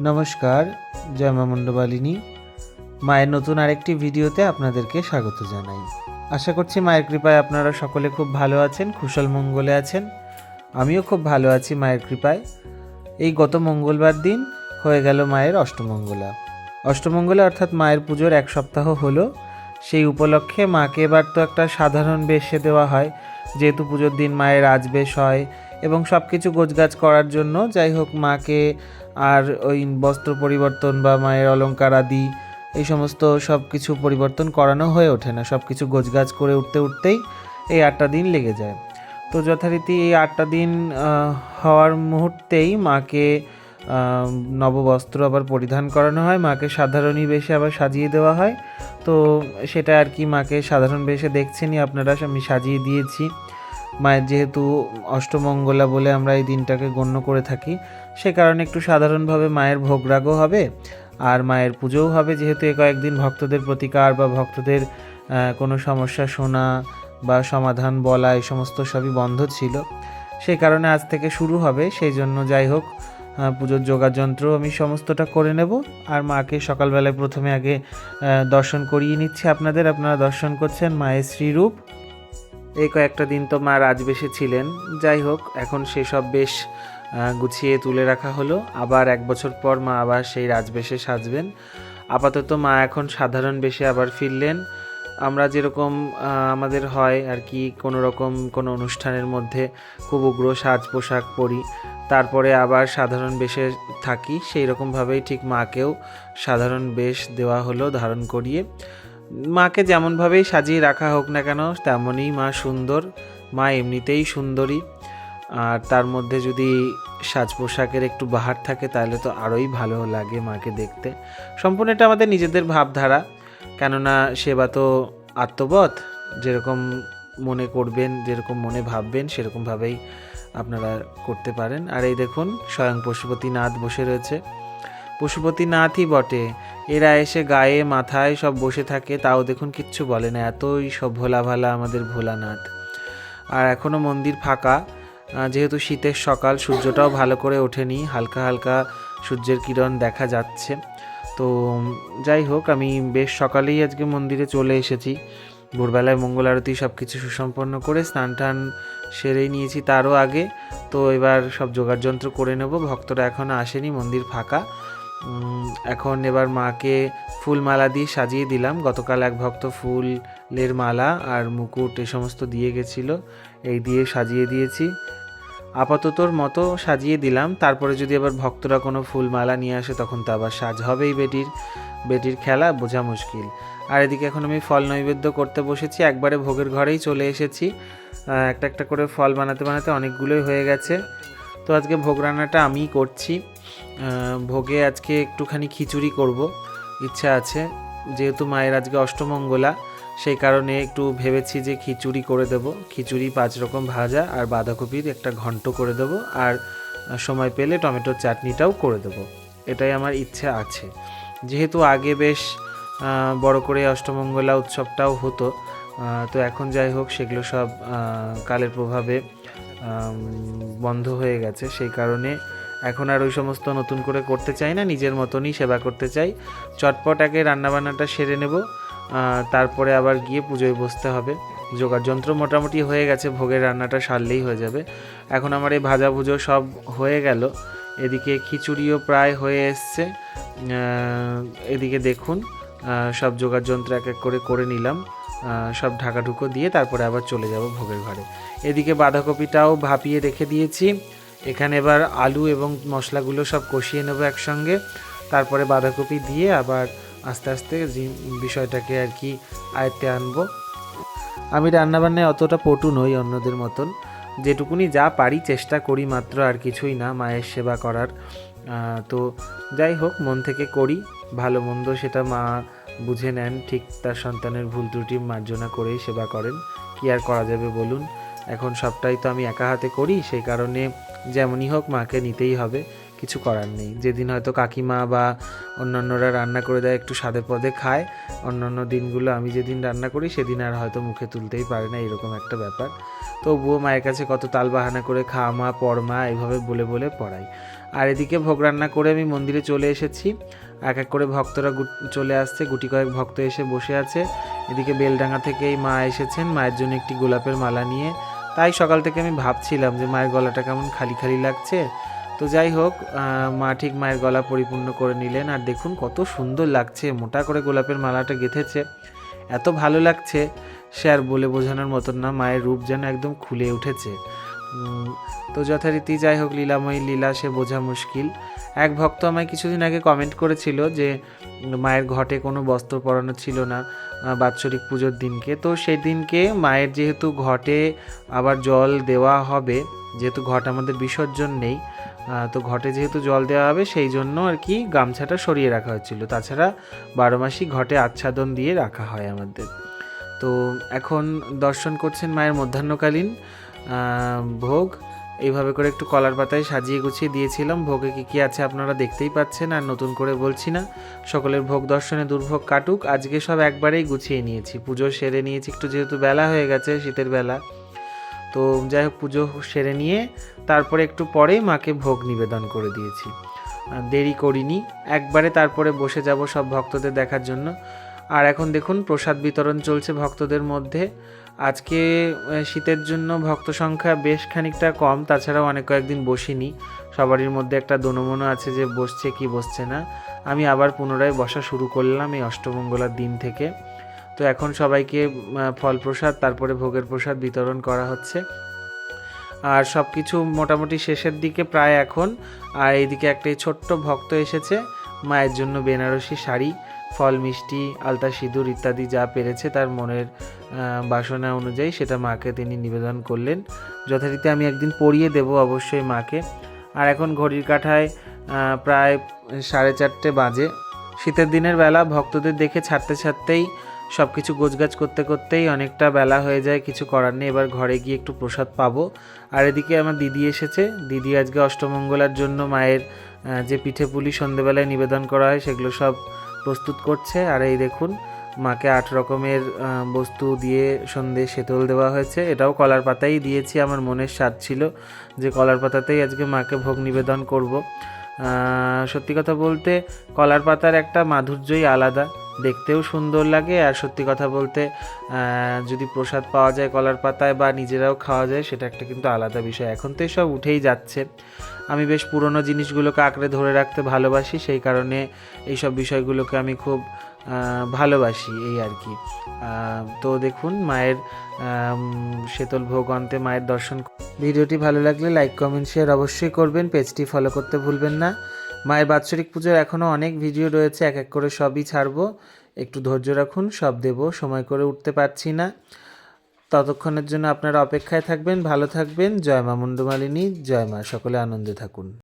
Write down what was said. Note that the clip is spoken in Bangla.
নমস্কার, জয় মা মণ্ডবালিনী মায়ের নতুন আরেকটি ভিডিওতে আপনাদেরকে স্বাগত জানাই। আশা করছি মায়ের কৃপায় আপনারা সকলে খুব ভালো আছেন, কুশল মঙ্গলে আছেন। আমিও খুব ভালো আছি মায়ের কৃপায়। এই গত মঙ্গলবার দিন হয়ে গেল মায়ের অষ্টমঙ্গলা। অষ্টমঙ্গলা অর্থাৎ মায়ের পুজোর এক সপ্তাহ হলো। সেই উপলক্ষে মাকে এবার তো একটা সাধারণ বেশে দেওয়া হয়। যেহেতু পুজোর দিন মায়ের রাজবেশ হয় এবং সব কিছু গোছগাছ করার জন্য যাই হোক মাকে আর ওই বস্ত্র পরিবর্তন বা মায়ের অলংকার আদি, এই সমস্ত সব কিছু পরিবর্তন করানো হয়ে ওঠে না। সব কিছু গোছগাছ করে উঠতে উঠতেই এই আটটা দিন লেগে যায়। তো যথারীতি এই আটটা দিন হওয়ার মুহূর্তেই মাকে নববস্ত্র আবার পরিধান করানো হয়। মাকে সাধারণই বেশে আবার সাজিয়ে দেওয়া হয়। তো সেটা আর কি মাকে সাধারণ বেশে দেখছেনই, আপনারা আমি সাজিয়ে দিয়েছি। মায়ের যেহেতু অষ্টমঙ্গলা বলে আমরা এই দিনটাকে গণ্য করে থাকি সে কারণে একটু সাধারণভাবে মায়ের ভোগরাগও হবে, আর মায়ের পুজোও হবে যেহেতু এ কয়েকদিন ভক্তদের প্রতিকার বা ভক্তদের কোনো সমস্যা শোনা বা সমাধান বলা এই সমস্ত সবই বন্ধ ছিল। সেই কারণে আজ থেকে শুরু হবে, সেই জন্য যাই হোক পুজোর যোগাযন্ত্র আমি সমস্তটা করে নেব, আর মাকে সকালবেলায় প্রথমে আগে দর্শন করিয়ে নিচ্ছি আপনাদের, আপনারা দর্শন করছেন মায়ের শ্রীরূপ। এই কয়েকটা দিন তো মা রাজবেশে ছিলেন, যাই হোক, এখন সেসব বেশ গুছিয়ে তুলে রাখা হলো। আবার এক বছর পর মা আবার সেই রাজবেশে সাজবেন। আপাতত মা এখন সাধারণ বেশে আবার ফিরলেন। আমরা যেরকম আমাদের হয় আর কি, কোনো রকম কোনো অনুষ্ঠানের মধ্যে খুব উগ্র সাজ পোশাক পরি। তারপরে আবার সাধারণ বেশে থাকি। সেই রকমভাবেই ঠিক মাকেও সাধারণ বেশ দেওয়া হলো ধারণ করিয়ে। মাকে যেমনভাবেই সাজিয়ে রাখা হোক না কেন, তেমনই মা সুন্দর। মা এমনিতেই সুন্দরী। আর তার মধ্যে যদি সাজ পোশাকের একটু বাহার থাকে, তাহলে তো আরোই ভালো লাগে মাকে দেখতে। সম্পূর্ণ এটা আমাদের নিজেদের ভাবধারা। কেননা সেবা তো আত্মবোধ, যেরকম মনে করবেন, যেরকম মনে ভাববেন সেরকমভাবেই আপনারা করতে পারেন। আর এই দেখুন, স্বয়ং পশুপতিনাথ বসে রয়েছে। পশুপতিনাথই বটে। এরা এসে গায়ে, মাথায় সব বসে থাকে, তাও দেখুন কিচ্ছু বলে না। এতই সব ভোলা ভালা আমাদের ভোলানাথ। আর এখনও মন্দির ফাঁকা। যেহেতু শীতের সকাল, সূর্যটাও ভালো করে ওঠেনি, হালকা হালকা সূর্যের কিরণ দেখা যাচ্ছে। তো যাই হোক, আমি বেশ সকালেই আজকে মন্দিরে চলে এসেছি। ভোরবেলায় মঙ্গল আরতি সব কিছু সুসম্পন্ন করে স্নান টান সেরেই নিয়েছি তারও আগে। তো এবার সব যোগাড়যন্ত্র করে নেব, ভক্তরা এখনও আসেনি, মন্দির ফাঁকা। এখন এবার মাকে ফুল মালা দিয়ে সাজিয়ে দিলাম। গতকাল এক ভক্ত ফুলের মালা আর মুকুট এ সমস্ত দিয়ে গেছিল, এই দিয়ে সাজিয়ে দিয়েছি। আপাততর মতো সাজিয়ে দিলাম। তারপরে যদি আবার ভক্তরা কোনো ফুল মালা নিয়ে আসে, তখন তো আবার সাজ হবেই বেটির। বেটির খেলা বোঝা মুশকিল। আর এদিকে এখন আমি ফল নৈবেদ্য করতে বসেছি। একবারে ভোগের ঘরেই চলে এসেছি। একটা একটা করে ফল বানাতে বানাতে অনেকগুলোই হয়ে গেছে। তো আজকে ভোগ রান্নাটা আমিই করছি। ভোগে আজকে একটুখানি খিচুড়ি করব। ইচ্ছা আছে। যেহেতু মায়ের আজকে অষ্টমঙ্গলা সেই কারণে একটু ভেবেছি যে খিচুড়ি করে দেব। খিচুড়ি পাঁচ রকম ভাজা আর বাঁধাকপির একটা ঘন্ট করে দেব আর সময় পেলে টমেটোর চাটনিটাও করে দেব। এটাই আমার ইচ্ছা আছে। যেহেতু আগে বেশ বড় করে অষ্টমঙ্গলা উৎসবটাও হতো তো এখন যাই হোক সেগুলো সব কালের প্রভাবে বন্ধ হয়ে গেছে। সেই কারণে এখন আর ওই সমস্ত নতুন করে করতে চাই না, নিজের মতনই সেবা করতে চাই। চটপট আগে রান্নাবান্নাটা সেরে নেব তারপরে আবার গিয়ে পুজোয় বসতে হবে। জোগাড় যন্ত্র মোটামুটি হয়ে গেছে, ভোগের রান্নাটা সারলেই হয়ে যাবে। এখন আমার এই ভাজা ভুজো সব হয়ে গেল। এদিকে খিচুড়িও প্রায় হয়ে এসছে। এদিকে দেখুন সব জোগাড় যন্ত্র এক এক করে করে নিলাম। সব ঢাকাঢুকো দিয়ে তারপরে আবার চলে যাব ভোগের ঘরে। এদিকে বাঁধাকপিটাও ভাপিয়ে রেখে দিয়েছি। এখানে এবার আলু এবং মশলাগুলো সব কষিয়ে নেব একসঙ্গে। তারপরে বাঁধাকপি দিয়ে আবার আস্তে আস্তে বিষয়টাকে আর কি আয়ত্তে আনব। আমি রান্নাবান্নায় অতটা পটু নই অন্যদের মতন। যেটুকুনি যা পারি চেষ্টা করি মাত্র আর কিছুই না, মায়ের সেবা করার। তো যাই হোক, মন থেকে করি, ভালো মন্দ সেটা মা বুঝে নেন, ঠিক তার সন্তানের ভুল ত্রুটি মার্জনা করেই সেবা করেন। কি আর করা যাবে বলুন? এখন সবটাই তো আমি একা হাতে করি, সেই কারণে যেমনই হোক মাকে নিতেই হবে। কিছু করার নেই। যেদিন হয়তো কাকিমা বা অন্যান্যরা রান্না করে দেয়, একটু স্বাদে পদে খায়, অন্যান্য দিনগুলো আমি যেদিন রান্না করি, সেদিন আর হয়তো মুখে তুলতেই পারে না, এরকম একটা ব্যাপার। তবুও মায়ের কাছে কত তাল বাহানা করে খা মা, পর মা, এইভাবে বলে বলে পড়াই। আর এদিকে ভোগ রান্না করে আমি মন্দিরে চলে এসেছি। এক এক করে ভক্তরা চলে আসছে, গুটি কয়েক ভক্ত এসে বসে আছে। এদিকে বেলডাঙ্গা থেকেই মা এসেছেন, মায়ের জন্য একটি গোলাপের মালা নিয়ে। তাই সকাল থেকে আমি ভাবছিলাম যে মায়ের গলাটা কেমন খালি খালি লাগছে। তো যাই হোক মা ঠিক মায়ের গলা পরিপূর্ণ করে নিলেন আর দেখুন কত সুন্দর লাগছে, মোটা করে গোলাপের মালাটা গেঁথেছে। এত ভালো লাগছে সে আর বলে বোঝানোর মতন না, মায়ের রূপ যেন একদম খুলে উঠেছে। তো যথারীতি যাই হোক, লীলাময়ী লীলা, সে বোঝা মুশকিল। এক ভক্ত আমায় কিছুদিন আগে কমেন্ট করেছিল যে, মায়ের ঘটে কোনো বস্ত্র পরানো ছিল না বাৎসরিক পুজোর দিনকে। তো সেই দিনকে মায়ের যেহেতু ঘটে আবার জল দেওয়া হবে, যেহেতু ঘট আমাদের বিসর্জন নেই তো ঘটে যেহেতু জল দেওয়া হবে, সেই জন্য আর কি গামছাটা সরিয়ে রাখা হয়েছিল তাছাড়া বারো মাসই ঘটে আচ্ছাদন দিয়ে রাখা হয় আমাদের। তো এখন দর্শন করছেন মায়ের মধ্যাহ্নকালীন ভোগ। এইভাবে করে একটু কলার পাতায় সাজিয়ে গুছিয়ে দিয়েছিলাম। ভোগে কী কী আছে আপনারা দেখতেই পাচ্ছেন, আর নতুন করে বলছি না। সকলের ভোগ দর্শনে দুর্ভোগ কাটুক। আজকে সব একবারেই গুছিয়ে নিয়েছি। পুজো সেরে নিয়েছি। একটু যেহেতু বেলা হয়ে গেছে, শীতের বেলা। তো যাই হোক পুজো সেরে নিয়ে তারপরে একটু পরেই মাকে ভোগ নিবেদন করে দিয়েছি। দেরি করিনি, একবারে তারপরে বসে যাব সব ভক্তদের দেখার জন্য। আর এখন দেখুন প্রসাদ বিতরণ চলছে ভক্তদের মধ্যে। আজকে শীতের জন্য ভক্ত সংখ্যা বেশ খানিকটা কম, তাছাড়াও অনেক কয়েকদিন বসিনি। সবারই মধ্যে একটা দনমনো আছে যে বসছে কি বসছে না। আমি আবার পুনরায় বসা শুরু করলাম এই অষ্টমঙ্গলার দিন থেকে। তো এখন সবাইকে ফল প্রসাদ তারপরে ভোগের প্রসাদ বিতরণ করা হচ্ছে। আর সব কিছু মোটামুটি শেষের দিকে প্রায় এখন। আর এইদিকে একটা ছোট্ট ভক্ত এসেছে, মায়ের জন্য বেনারসি শাড়ি, ফল, মিষ্টি, আলতা, সিঁদুর ইত্যাদি যা পেরেছে তার মনের বাসনা অনুযায়ী সেটা মাকে তিনি নিবেদন করলেন। যথারীতি আমি একদিন পরিয়ে দেব অবশ্যই মাকে। আর এখন ঘড়ির কাঁঠায় প্রায় সাড়ে চারটে বাজে। শীতের দিনের বেলা ভক্তদের দেখে ছাড়তে ছাড়তেই সব কিছু গোছগাছ করতে করতেই অনেকটা বেলা হয়ে যায়, কিছু করার নেই। এবার ঘরে গিয়ে একটু প্রসাদ পাবো। আর এদিকে আমার দিদি এসেছে। দিদি আজকে অষ্টমঙ্গলার জন্য মায়ের যে পিঠে পুলি সন্ধেবেলায় নিবেদন করা হয়, সেগুলো সব প্রস্তুত করছে। আর এই দেখুন, মাকে আট রকমের বস্তু দিয়ে সন্ধে শীতল দেওয়া হয়েছে। এটাও কলার পাতাই দিয়েছি, আমার মনের স্বাদ ছিল যে কলার পাতাতেই আজকে মাকে ভোগ নিবেদন করব। সত্যি কথা বলতে কলার পাতার একটা মাধুর্যই আলাদা। দেখতেও সুন্দর লাগে আর সত্যি কথা বলতে যদি প্রসাদ পাওয়া যায় কলার পাতায় বা নিজেরাও খাওয়া যায়, সেটা একটা কিন্তু আলাদা বিষয়। এখন তো সব উঠেই যাচ্ছে। আমি বেশ পুরনো জিনিসগুলোকে আঁকড়ে ধরে রাখতে ভালোবাসি, সেই কারণে এইসব বিষয়গুলোকে আমি খুব ভালোবাসি এই আর কি। তো দেখুন, মায়ের শীতল ভোগ অন্তে মায়ের দর্শন ভিডিওটি ভালো লাগলে লাইক, কমেন্ট, শেয়ার অবশ্যই করবেন। পেজটি ফলো করতে ভুলবেন না। মায়ের বাৎসরিক পুজোর এখনও অনেক ভিডিও রয়েছে, এক এক করে সবই ছাড়বো। একটু ধৈর্য রাখুন, সব দেব, সময় করে উঠতে পারছি না। ততক্ষণের জন্য আপনারা অপেক্ষায় থাকবেন, ভালো থাকবেন। জয় মা মুন্ডুমালিনী জয় মা, সকলে আনন্দে থাকুন।